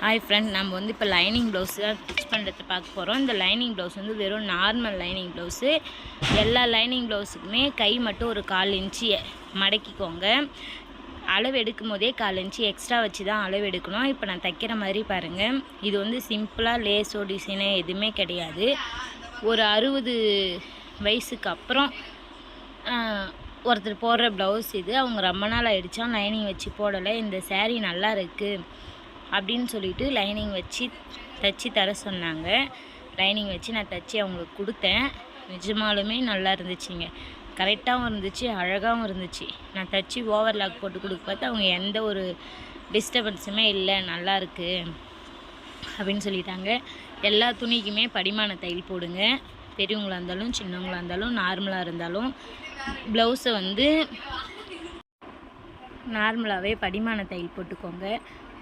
Hi friend நம்ம வந்து இப்போ லைனிங் ப்ளவுஸ் தான் ஸ்டிச் பண்ணுறது பார்க்க போகிறோம் இந்த லைனிங் ப்ளவுஸ் வந்து வெறும் நார்மல் லைனிங் ப்ளவுஸு எல்லா லைனிங் ப்ளவுஸுக்குமே கை மட்டும் ஒரு கால் இன்ச்சு மடக்கிக்கோங்க. அளவு எடுக்கும் போதே கால் இன்ச்சு எக்ஸ்ட்ரா வச்சு தான் அளவு எடுக்கணும். இப்போ நான் தைக்கிற மாதிரி பாருங்கள் இது வந்து சிம்பிளாக லேஸோ டிசைனோ எதுவுமே கிடையாது. ஒரு அறுபது வயசுக்கு அப்புறம் ஒருத்தர் போடுற ப்ளவுஸ் இது. அவங்க ரொம்ப நாள் ஆகிடுச்சா லைனிங் வச்சு போடலை. இந்த சேரீ நல்லா இருக்குது அப்படின்னு சொல்லிட்டு லைனிங் வச்சு தைச்சி தர சொன்னாங்க. லைனிங் வச்சு நான் தைச்சி அவங்களுக்கு கொடுத்தேன். நிஜமாலுமே நல்லா இருந்துச்சுங்க. கரெக்டாகவும் இருந்துச்சு அழகாகவும் இருந்துச்சு. நான் தைச்சி ஓவர்லாக் போட்டு கொடுக்க பார்த்து அவங்க எந்த ஒரு டிஸ்டர்பன்ஸுமே இல்லை நல்லா இருக்குது அப்படின்னு சொல்லிட்டாங்க. எல்லா துணிக்குமே படிமான தையல் போடுங்க. பெரியவங்களாக இருந்தாலும் சின்னவங்களாக இருந்தாலும் நார்மலாக இருந்தாலும் ப்ளவுஸை வந்து நார்மலாகவே படிமான தையல் போட்டுக்கோங்க.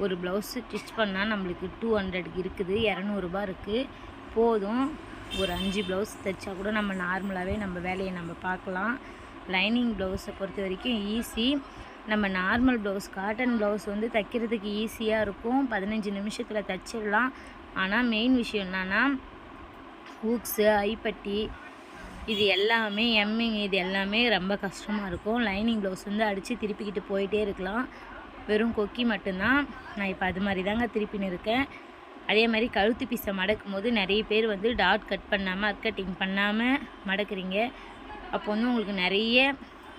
ஒரு ப்ளவுஸு ஸ்டிச் பண்ணால் நம்மளுக்கு டூ ஹண்ட்ரட் இருக்குது இரநூறுபா இருக்குது போதும். ஒரு அஞ்சு ப்ளவுஸ் தைச்சா கூட நம்ம நார்மலாகவே நம்ம வேலையை நம்ம பார்க்கலாம். லைனிங் ப்ளவுஸை பொறுத்த வரைக்கும் ஈஸி. நம்ம நார்மல் ப்ளவுஸ் காட்டன் ப்ளவுஸ் வந்து தைக்கிறதுக்கு ஈஸியாக இருக்கும். பதினஞ்சு நிமிஷத்தில் தைச்சிடலாம். ஆனால் மெயின் விஷயம் என்னென்னா ஹூக்ஸு ஐப்பட்டி இது எல்லாமே எம்மிங் இது எல்லாமே ரொம்ப கஷ்டமாக இருக்கும். லைனிங் ப்ளவுஸ் வந்து அடித்து திருப்பிக்கிட்டு போயிட்டே இருக்கலாம். வெறும் கொக்கி மட்டும்தான். நான் இப்போ அது மாதிரி தாங்க திருப்பின்னு இருக்கேன். அதே மாதிரி கழுத்து பீஸை மடக்கும் போது நிறைய பேர் வந்து டாட் கட் பண்ணாமல் அர்கட்டிங் பண்ணாமல் மடக்குறீங்க. அப்போ வந்து உங்களுக்கு நிறைய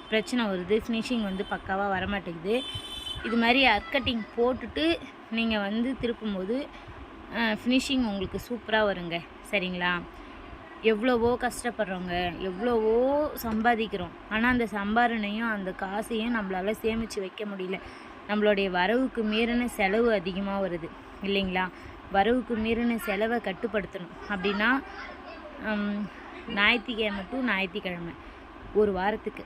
பிரச்சனை வருது. ஃபினிஷிங் வந்து பக்காவாக வரமாட்டேங்குது. இது மாதிரி அர்கட்டிங் போட்டுட்டு நீங்கள் வந்து திருப்பும்போது ஃபினிஷிங் உங்களுக்கு சூப்பராக வருங்க. சரிங்களா? எவ்வளவோ கஷ்டப்படுறோங்க. எவ்வளவோ சம்பாதிக்கிறோம். ஆனால் அந்த சம்பாரணையும் அந்த காசையும் நம்மளால் சேமித்து வைக்க முடியல. நம்மளுடைய வரவுக்கு மீறின செலவு அதிகமாக வருது இல்லைங்களா? வரவுக்கு மீறின செலவை கட்டுப்படுத்தணும். அப்படின்னா ஞாயிற்றுக்கிழமை டு ஞாயிற்றுக்கிழமை ஒரு வாரத்துக்கு.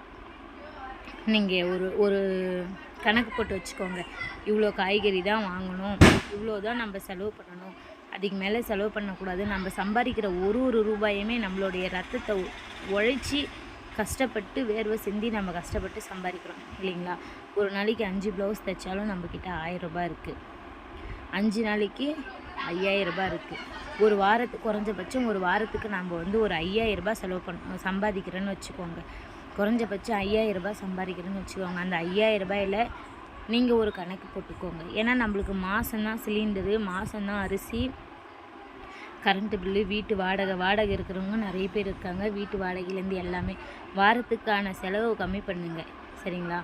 நீங்கள் ஒரு ஒரு கணக்கு போட்டு வச்சுக்கோங்க. இவ்வளோ காய்கறி தான் வாங்கணும் இவ்வளோ தான் நம்ம செலவு பண்ணணும். அதுக்கு மேலே செலவு பண்ணக்கூடாது. நம்ம சம்பாதிக்கிற ஒரு ஒரு ரூபாயுமே நம்மளுடைய ரத்தத்தை உழைச்சி கஷ்டப்பட்டு வேர்வை சிந்தி நம்ம கஷ்டப்பட்டு சம்பாதிக்கிறோம் இல்லைங்களா? ஒரு நாளைக்கு அஞ்சு ப்ளவுஸ் தைச்சாலும் நம்மக்கிட்ட ஆயிரம் ரூபாய் இருக்குது அஞ்சு நாளைக்கு ஐயாயிரம் ரூபாய் இருக்குது ஒரு வாரத்துக்கு குறைஞ்சபட்சம் ஒரு வாரத்துக்கு நம்ம வந்து ஒரு ஐயாயிரம் ரூபாய் செலவு பண்ண சம்பாதிக்கிறேன்னு வச்சுக்கோங்க. குறைஞ்சபட்சம் ஐயாயிரம் ரூபாய் சம்பாதிக்கிறேன்னு வச்சுக்கோங்க. அந்த ஐயாயிரம் ரூபாயில் நீங்கள் ஒரு கணக்கு போட்டுக்கோங்க. ஏன்னா நம்மளுக்கு மாதம்தான் சிலிண்டரு மாதம்தான் அரிசி கரண்ட்டு பில்லு வீட்டு வாடகை வாடகை இருக்கிறவங்க நிறைய பேர் இருக்காங்க. வீட்டு வாடகையிலேருந்து எல்லாமே வாரத்துக்கான செலவு கம்மி பண்ணுங்க. சரிங்களா?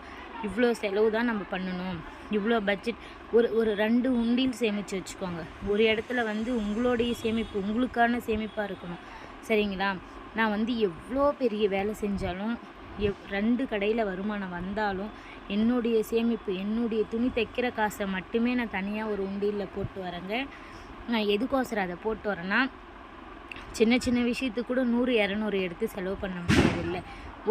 இவ்வளோ செலவு தான் நம்ம பண்ணணும். இவ்வளோ பட்ஜெட் ஒரு ஒரு ரெண்டு உண்டியில் சேமித்து வச்சுக்கோங்க. ஒரு இடத்துல வந்து உங்களுடைய சேமிப்பு உங்களுக்கான சேமிப்பாக இருக்கணும். சரிங்களா? நான் வந்து எவ்வளோ பெரிய வேலை செஞ்சாலும் எவ் ரெண்டு கடையில் வருமானம் வந்தாலும் என்னுடைய சேமிப்பு என்னுடைய துணி தைக்கிற காசை மட்டுமே நான் தனியாக ஒரு உண்டியலில் போட்டு வரேங்க. நான் எதுக்கோசரம் அதை போட்டு வரேன்னா சின்ன சின்ன விஷயத்துக்கு கூட நூறு இரநூறு எடுத்து செலவு பண்ண முடியாதுல்ல.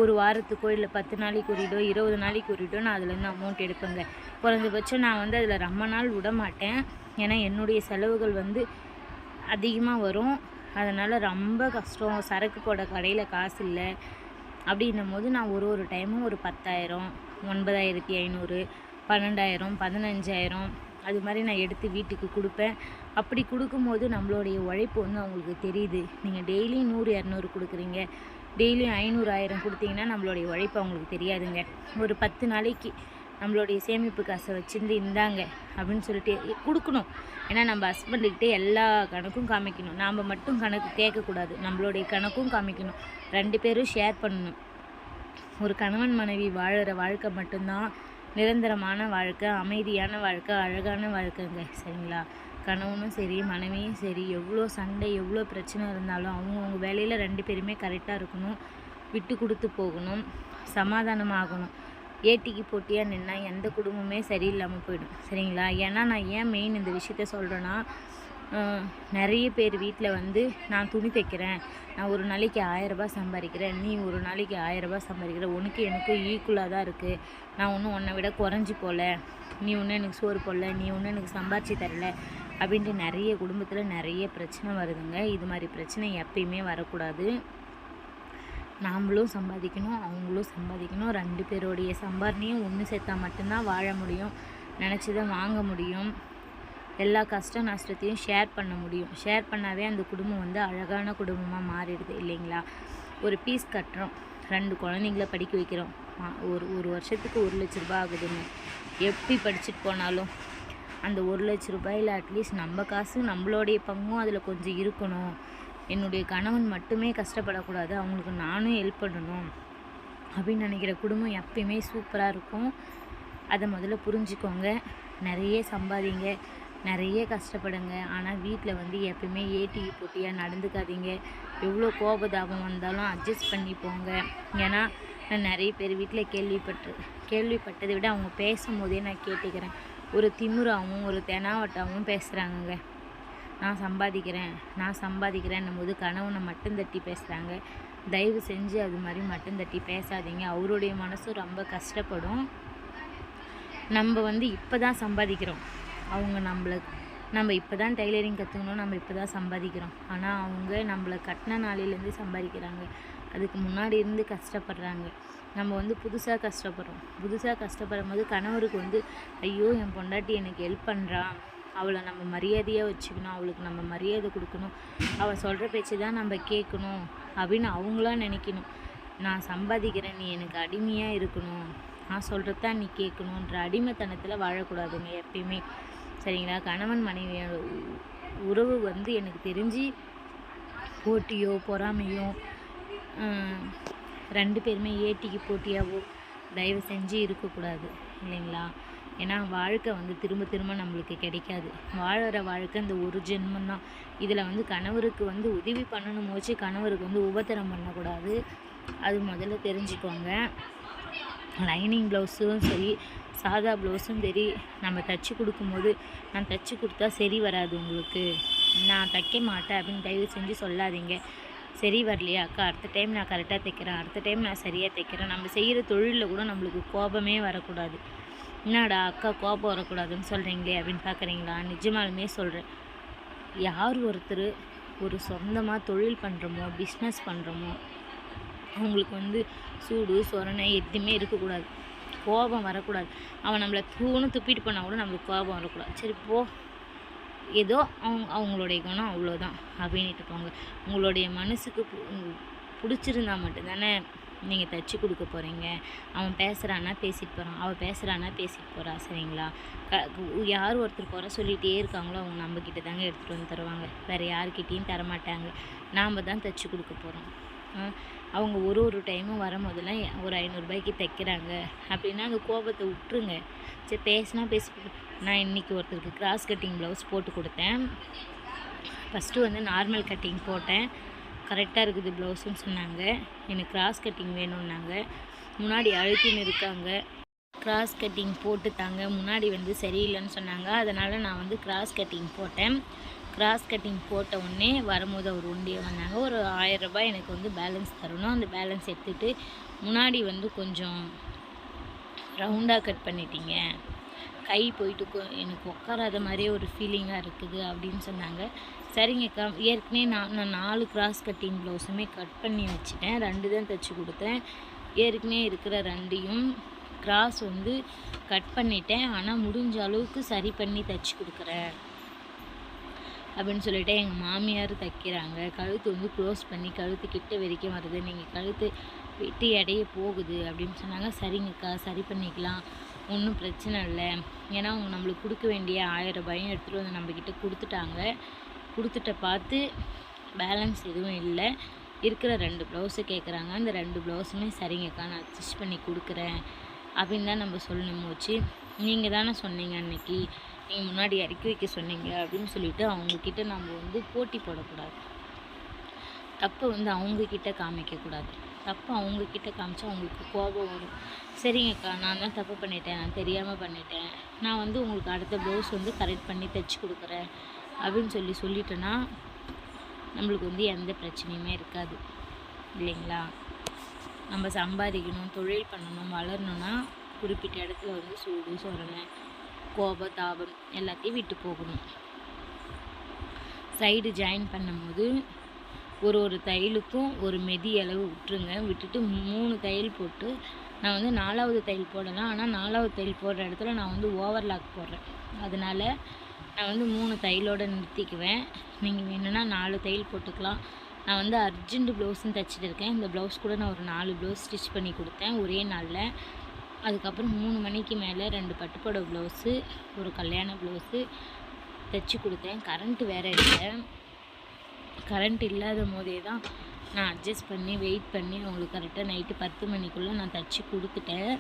ஒரு வாரத்துக்கோ இல்லை பத்து நாளைக்கு ஒரிடோ இருபது நாளைக்கு ஒரிடோ நான் அதுலேருந்து அமௌண்ட் எடுப்பேங்க. குறைஞ்சபட்சம் நான் வந்து அதில் ரொம்ப நாள் விட மாட்டேன். ஏன்னா என்னுடைய செலவுகள் வந்து அதிகமாக வரும். அதனால் ரொம்ப கஷ்டம். சரக்கு போட கடையில் காசு இல்லை. அப்படின்னும் போது நான் ஒரு ஒரு டைமும் ஒரு பத்தாயிரம் ஒன்பதாயிரத்தி ஐநூறு பன்னெண்டாயிரம் பதினஞ்சாயிரம் அது மாதிரி நான் எடுத்து வீட்டுக்கு கொடுப்பேன். அப்படி கொடுக்கும்போது நம்மளுடைய உழைப்பு வந்து அவங்களுக்கு தெரியுது. நீங்கள் டெய்லியும் நூறு இரநூறு கொடுக்குறீங்க. டெய்லியும் ஐநூறு ஆயிரம் கொடுத்தீங்கன்னா நம்மளுடைய உழைப்பு அவங்களுக்கு தெரியாதுங்க. ஒரு பத்து நாளைக்கு நம்மளுடைய சேமிப்பு காசை வச்சுருந்து இந்தாங்க அப்படின்னு சொல்லிட்டு கொடுக்கணும். ஏன்னா நம்ம ஹஸ்பண்டுக்கிட்டே எல்லா கணக்கும் காமிக்கணும். நாம் மட்டும் கணக்கு கேட்கக்கூடாது. நம்மளுடைய கணக்கும் காமிக்கணும். ரெண்டு பேரும் ஷேர் பண்ணணும். ஒரு கணவன் மனைவி வாழற வாழ்க்கை மட்டும்தான் நிரந்தரமான வாழ்க்கை அமைதியான வாழ்க்கை அழகான வாழ்க்கைங்க. சரிங்களா? கணவனும் சரி மனைவியும் சரி எவ்வளோ சண்டை எவ்வளோ பிரச்சனை இருந்தாலும் அவங்கவுங்க வேலையில் ரெண்டு பேருமே கரெக்டாக இருக்கணும். விட்டு கொடுத்து போகணும். சமாதானமாகணும். ஏட்டிக்கு போட்டியாக நின்னா எந்த குடும்பமே சரியில்லாமல் போயிடும். சரிங்களா? ஏன்னா நான் ஏன் மெயின் இந்த விஷயத்த சொல்கிறேன்னா நிறைய பேர் வீட்டில் வந்து நான் துணி தைக்கிறேன். நான் ஒரு நாளைக்கு ஆயரரூபா சம்பாதிக்கிறேன். நீ ஒரு நாளைக்கு ஆயரரூபா சம்பாதிக்கிற. உனக்கு எனக்கும் ஈக்குவலாக தான் இருக்குது நான் ஒன்றும் உன்னை விட குறைஞ்சி போகல நீ ஒன்றும் எனக்கு சோறு போடல. நீ ஒன்றும் எனக்கு சம்பாரிச்சு தரல. அப்படின்ட்டு நிறைய குடும்பத்தில் நிறைய பிரச்சனை வருதுங்க. இது மாதிரி பிரச்சனை எப்பயுமே வரக்கூடாது. நாமளும் சம்பாதிக்கணும் அவங்களும் சம்பாதிக்கணும். ரெண்டு பேருடைய சம்பாரணையும் ஒன்று சேர்த்தா மட்டும்தான் வாழ முடியும். நினச்சதை வாங்க முடியும். எல்லா கஷ்ட நஷ்டத்தையும் ஷேர் பண்ண முடியும். ஷேர் பண்ணாவே அந்த குடும்பம் வந்து அழகான குடும்பமாக மாறிடுது இல்லைங்களா? ஒரு பீஸ் கட்டுறோம். ரெண்டு குழந்தைங்கள படிக்க வைக்கிறோம். மா- ஒரு ஒரு வருஷத்துக்கு ஒரு லட்ச ரூபாய் ஆகுதுங்க. எப்படி படிச்சுட்டு போனாலும். அந்த ஒரு லட்ச ரூபாயில் அட்லீஸ்ட் நம்ம காசு நம்மளுடைய பங்கும் அதில் கொஞ்சம் இருக்கணும். என்னுடைய கணவன் மட்டுமே கஷ்டப்படக்கூடாது. அவங்களுக்கு நானும் ஹெல்ப் பண்ணணும் அப்படின்னு நினைக்கிற குடும்பம் எப்பயுமே சூப்பராக இருக்கும். அதை முதல்ல புரிஞ்சுக்கோங்க. நிறைய சம்பாதிங்க. நிறைய கஷ்டப்படுங்க. ஆனால் வீட்டில் வந்து எப்பயுமே ஏடி போட்டியாக நடந்துக்காதீங்க. எவ்வளோ கோபதாபம் வந்தாலும் அட்ஜஸ்ட் பண்ணி போங்க ஏன்னா நான் நிறைய பேர் வீட்டில் கேள்விப்பட்டு கேள்விப்பட்டதை விட அவங்க பேசும்போதே நான் கேட்டுக்கிறேன். ஒரு திமுறாவும் ஒரு தெனாவட்டாவும் பேசுகிறாங்கங்க நான் சம்பாதிக்கிறேன் நான் சம்பாதிக்கிறேன்னும் போது கணவனை மட்டும் தட்டி பேசுகிறாங்க தயவு செஞ்சு அது மாதிரி மட்டும் தட்டி பேசாதீங்க. அவருடைய மனசும் ரொம்ப கஷ்டப்படும். நம்ம வந்து இப்போ தான் சம்பாதிக்கிறோம். அவங்க நம்மளுக்கு நம்ம இப்போ தான் டைலரிங் கற்றுக்கணும் நம்ம இப்போ தான் சம்பாதிக்கிறோம். ஆனால் அவங்க நம்மளை கட்டின நாளிலேருந்து சம்பாதிக்கிறாங்க. அதுக்கு முன்னாடி இருந்து கஷ்டப்படுறாங்க. நம்ம வந்து புதுசாக கஷ்டப்படுறோம். புதுசாக கஷ்டப்படும் போது கணவருக்கு வந்து ஐயோ என் பொண்டாட்டி எனக்கு ஹெல்ப் பண்ணுறா அவளை நம்ம மரியாதையாக வச்சுக்கணும். அவளுக்கு நம்ம மரியாதை கொடுக்கணும். அவள் சொல்கிற பேச்சு தான் நம்ம கேட்கணும். அப்படின்னு அவங்களாம் நினைக்கணும். நான் சம்பாதிக்கிறேன். நீ எனக்கு அடிமையாக இருக்கணும். நான் சொல்கிறது தான் நீ கேட்கணுன்ற அடிமைத்தனத்தில் வாழக்கூடாதுங்க எப்பயுமே. சரிங்களா? கணவன் மனைவியோட உறவு வந்து எனக்கு தெரிஞ்சு போட்டியோ பொறாமையோ ரெண்டு பேருமே ஏட்டிக்கு போட்டியாவோ தயவு செஞ்சு இருக்கக்கூடாது இல்லைங்களா? ஏன்னா வாழ்க்கை வந்து திரும்ப திரும்ப நம்மளுக்கு கிடைக்காது. வாழற வாழ்க்கை இந்த ஒரு ஜென்மந்தான் இதில் வந்து கணவருக்கு வந்து உதவி பண்ணணும் போச்சு கணவருக்கு வந்து உபத்திரம் பண்ணக்கூடாது. அது முதல்ல தெரிஞ்சுக்கோங்க. லைனிங் ப்ளவுஸும் சரி சாதா ப்ளவுஸும் சரி நம்ம தைச்சி கொடுக்கும்போது நான் தைச்சி கொடுத்தா சரி வராது உங்களுக்கு. நான் தைக்க மாட்டேன் அப்படின்னு தயவு செஞ்சு சொல்லாதீங்க. சரி வரலையா அக்கா அடுத்த டைம் நான் கரெக்டாக தைக்கிறேன். அடுத்த டைம் நான் சரியாக தைக்கிறேன். நம்ம செய்கிற தொழிலில் கூட நம்மளுக்கு கோபமே வரக்கூடாது. என்னடா அக்கா கோபம் வரக்கூடாதுன்னு சொல்கிறீங்களே அப்படின்னு பார்க்குறீங்களா நிஜமாலுமே சொல்கிறேன் யார் ஒருத்தர் ஒரு சொந்தமாக தொழில் பண்ணுறோமோ பிஸ்னஸ் பண்ணுறோமோ அவங்களுக்கு வந்து சூடு சொரணை எதுவுமே இருக்கக்கூடாது. கோபம் வரக்கூடாது. அவன் நம்மளை தூணு துப்பிட்டு பண்ணால் கூட நம்மளுக்கு கோபம் வரக்கூடாது. சரி போ. ஏதோ அவங்க அவங்களுடைய குணம் அவ்வளோதான் அப்படின்ட்டு போங்க. உங்களுடைய மனசுக்கு பு- பிடிச்சிருந்தா மட்டும்தானே நீங்கள் தைச்சி கொடுக்க போகிறீங்க அவன் பேசுகிறான்னா பேசிட்டு போகிறான் அவள் பேசுகிறான்னா பேசிட்டு போகிறா சரிங்களா? க யார் ஒருத்தர் குறை சொல்லிகிட்டே இருக்காங்களோ அவங்க நம்மக்கிட்ட தாங்க எடுத்துகிட்டு வந்து தருவாங்க. வேறு யார்கிட்டேயும் தரமாட்டாங்க. நாம் தான் தைச்சி கொடுக்க போகிறோம் அவங்க ஒரு ஒரு டைமும் வரும்போதெல்லாம் ஒரு ஐநூறுரூபாய்க்கு தைக்கிறாங்க. அப்படின்னா அந்த கோபத்தை விட்டுருங்க. சரி பேசினா பேசி நான் இன்றைக்கி ஒருத்தருக்கு கிராஸ் கட்டிங் ப்ளவுஸ் போட்டு கொடுத்தேன். ஃபஸ்ட்டு வந்து நார்மல் கட்டிங் போட்டேன். கரெக்டாக இருக்குது ப்ளவுஸுன்னு சொன்னாங்க. எனக்கு கிராஸ் கட்டிங் வேணும்னாங்க. முன்னாடி அழுத்தின்னு இருக்காங்க. கிராஸ் கட்டிங் போட்டு தாங்க முன்னாடி வந்து சரியில்லைன்னு சொன்னாங்க. அதனால் நான் வந்து கிராஸ் கட்டிங் போட்டேன். கிராஸ் கட்டிங் போட்ட உடனே வரும்போது அவர் ஒண்டியே வந்தாங்க. ஒரு ஆயிரம் ரூபாய் எனக்கு வந்து பேலன்ஸ் தரணும். அந்த பேலன்ஸ் எடுத்துகிட்டு முன்னாடி வந்து கொஞ்சம் ரவுண்டாக கட் பண்ணிட்டீங்க. கை போயிட்டு கொ- எனக்கு உட்காராத மாதிரியே ஒரு ஃபீலிங்காக இருக்குது அப்படின்னு சொன்னாங்க. சரிங்கக்கா ஏற்கனவே நான் நான் நாலு கிராஸ் கட்டிங் ப்ளவுஸுமே கட் பண்ணி வச்சுட்டேன். ரெண்டு தான் தைச்சி கொடுத்தேன். ஏற்கனவே இருக்கிற ரெண்டையும் கிராஸ் வந்து கட் பண்ணிட்டேன். ஆனால் முடிஞ்ச அளவுக்கு சரி பண்ணி தைச்சி கொடுக்குறேன். அப்படின்னு சொல்லிட்டு எங்கள் மாமியார் தைக்கிறாங்க. கழுத்து வந்து க்ளோஸ் பண்ணி கழுத்து கிட்ட வரைக்கும் வருது. நீங்கள் கழுத்து விட்டு இடைய போகுது அப்படின்னு சொன்னாங்க. சரிங்கக்கா சரி பண்ணிக்கலாம். ஒன்றும் பிரச்சனை இல்லை. ஏன்னா அவங்க நம்மளுக்கு கொடுக்க வேண்டிய ஆயிரம் ரூபாயும் எடுத்துகிட்டு வந்து நம்மக்கிட்ட கொடுத்துட்டாங்க. கொடுத்துட்ட பார்த்து பேலன்ஸ் எதுவும் இல்லை. இருக்கிற ரெண்டு ப்ளவுஸு கேட்குறாங்க அந்த ரெண்டு ப்ளவுஸுமே சரிங்கக்கா நான் ஸ்டிச் பண்ணி கொடுக்குறேன் அப்படின்னு தான் நம்ம சொல்லணும். போச்சு நீங்கள் தானே சொன்னீங்க அன்னைக்கு. நீங்கள் முன்னாடி இறக்கி வைக்க சொன்னீங்க அப்படின்னு சொல்லிட்டு அவங்கக்கிட்ட நம்ம வந்து போட்டி போடக்கூடாது. தப்பு வந்து அவங்கக்கிட்ட காமிக்கக்கூடாது தப்பு அவங்கக்கிட்ட காமிச்சா அவங்களுக்கு கோபம் வரும். சரிங்கக்கா நான் தான் தப்பு பண்ணிட்டேன் நான் தெரியாமல் பண்ணிட்டேன். நான் வந்து உங்களுக்கு அடுத்த ப்ளவுஸ் வந்து கரெக்ட் பண்ணி தைச்சி கொடுக்குறேன் அப்படின்னு சொல்லி சொல்லிட்டேன்னா நம்மளுக்கு வந்து எந்த பிரச்சனையுமே இருக்காது. இல்லைங்களா? நம்ம சம்பாதிக்கணும் தொழில் பண்ணணும் வளரணும்னா குறிப்பிட்ட இடத்துல வந்து சூடு சொரணை கோப தாபம் எல்லாத்தையும் விட்டு போகணும். சைடு ஜாயின் பண்ணும்போது ஒரு ஒரு தையலுக்கும் ஒரு மெதி அளவு விட்டுருங்க. விட்டுட்டு மூணு தையல் போட்டு நான் வந்து நாலாவது தையல் போடலாம். ஆனால் நாலாவது தையல் போடுற இடத்துல நான் வந்து ஓவர்லாக் போடுறேன். அதனால் நான் வந்து மூணு தையலோடு நிறுத்திக்குவேன். நீங்கள் வேணும்னா நாலு தையல் போட்டுக்கலாம். நான் வந்து அர்ஜென்ட் ப்ளவுஸும் தைச்சிட்டு இருக்கேன். இந்த ப்ளவுஸ் கூட நான் ஒரு நாலு ப்ளவுஸ் ஸ்டிச் பண்ணி கொடுத்தேன். ஒரே நாளில் அதுக்கப்புறம் மூணு மணிக்கு மேலே ரெண்டு பட்டுப்புடவை ப்ளவுஸு ஒரு கல்யாண ப்ளவுஸு தைச்சி கொடுத்தேன். கரண்ட்டு வேறு இல்லை. கரண்ட் இல்லாத போதே தான் நான் அட்ஜஸ்ட் பண்ணி வெயிட் பண்ணி அவங்களுக்கு கரெக்டாக நைட்டு பத்து மணிக்குள்ளே நான் தைச்சி கொடுத்துட்டேன்.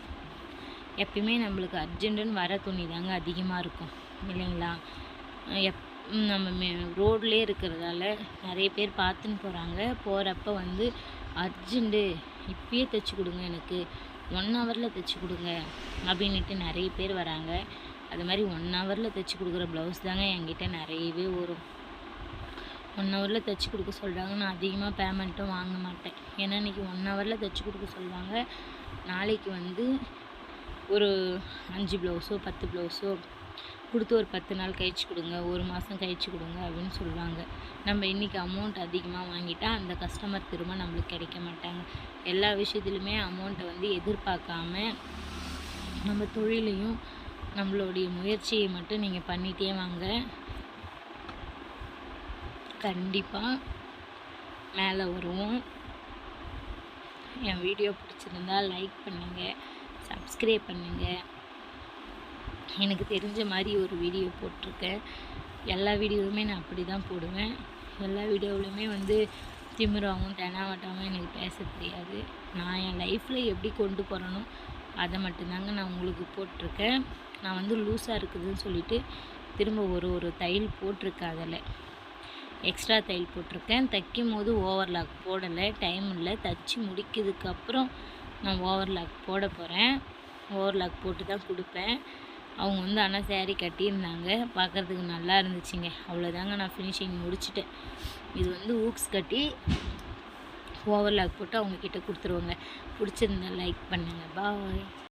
எப்பயுமே நம்மளுக்கு அர்ஜென்ட்டுன்னு வர துணி தாங்க அதிகமாக இருக்கும். இல்லைங்களா? எப் நம்ம மே ரோட்லேயே இருக்கிறதால நிறைய பேர் பார்த்துன்னு போகிறாங்க போகிறப்ப வந்து அர்ஜென்ட்டு இப்பயே தைச்சி கொடுங்க எனக்கு. ஒன் ஹவரில் தைச்சி கொடுங்க அப்படின்ட்டு நிறைய பேர் வராங்க. அது மாதிரி ஒன் ஹவரில் தைச்சி கொடுக்குற ப்ளவுஸ் தாங்க என்கிட்ட நிறையவே வரும். ஒன் ஹவரில் தைச்சி கொடுக்க சொல்கிறாங்க நான் அதிகமாக பேமெண்ட்டும் வாங்க மாட்டேன். ஏன்னா இன்றைக்கி ஒன் ஹவரில் தைச்சி கொடுக்க சொல்லுவாங்க. நாளைக்கு வந்து ஒரு அஞ்சு ப்ளவுஸோ பத்து ப்ளவுஸோ கொடுத்து ஒரு பத்து நாள் கழிச்சு கொடுங்க ஒரு மாதம் கழிச்சு கொடுங்க அப்படின்னு சொல்லுவாங்க. நம்ம இன்றைக்கி அமௌண்ட் அதிகமாக வாங்கிட்டா அந்த கஸ்டமர் திரும்ப நம்மளுக்கு கிடைக்க மாட்டாங்க. எல்லா விஷயத்துலையுமே அமௌண்ட்டை வந்து எதிர்பார்க்காம நம்ம தொழிலையும் நம்மளுடைய முயற்சியை மட்டும் நீங்கள் பண்ணிகிட்டே வாங்க. கண்டிப்பாக மேலே வருவோம். என் வீடியோ பிடிச்சிருந்தா லைக் பண்ணுங்கள் சப்ஸ்கிரைப் பண்ணுங்கள் எனக்கு தெரிஞ்ச மாதிரி ஒரு வீடியோ போட்டிருக்கேன். எல்லா வீடியோவுமே நான் அப்படி தான் போடுவேன். எல்லா வீடியோவிலுமே வந்து திமிராகவும் தெனாவட்டாகவும் எனக்கு பேச தெரியாது. நான் என் லைஃப்பில் எப்படி கொண்டு போகிறேனோ அதை மட்டும்தாங்க நான் உங்களுக்கு போட்டிருக்கேன். நான் வந்து லூஸாக இருக்குதுன்னு சொல்லிட்டு திரும்ப ஒரு ஒரு தையல் போட்டிருக்கேன் அதில். எக்ஸ்ட்ரா தையல் போட்டிருக்கேன். தைக்கும் போது ஓவர்லாக் போடலை டைம் இல்லை. தைச்சி முடிக்கிறதுக்கப்புறம் நான் ஓவர்லாக் போட போகிறேன் ஓவர்லாக் போட்டு தான் கொடுப்பேன். அவங்க வந்து ஆனால் சேரீ கட்டியிருந்தாங்க. பார்க்குறதுக்கு நல்லா இருந்துச்சுங்க. அவ்வளோதாங்க நான் ஃபினிஷிங் முடிச்சிட்டேன். இது வந்து ஊக்ஸ் கட்டி ஓவர்லாக் போட்டு அவங்கக்கிட்ட கொடுத்துருவோங்க. பிடிச்சிருந்தா லைக் பண்ணுங்கள் பாய்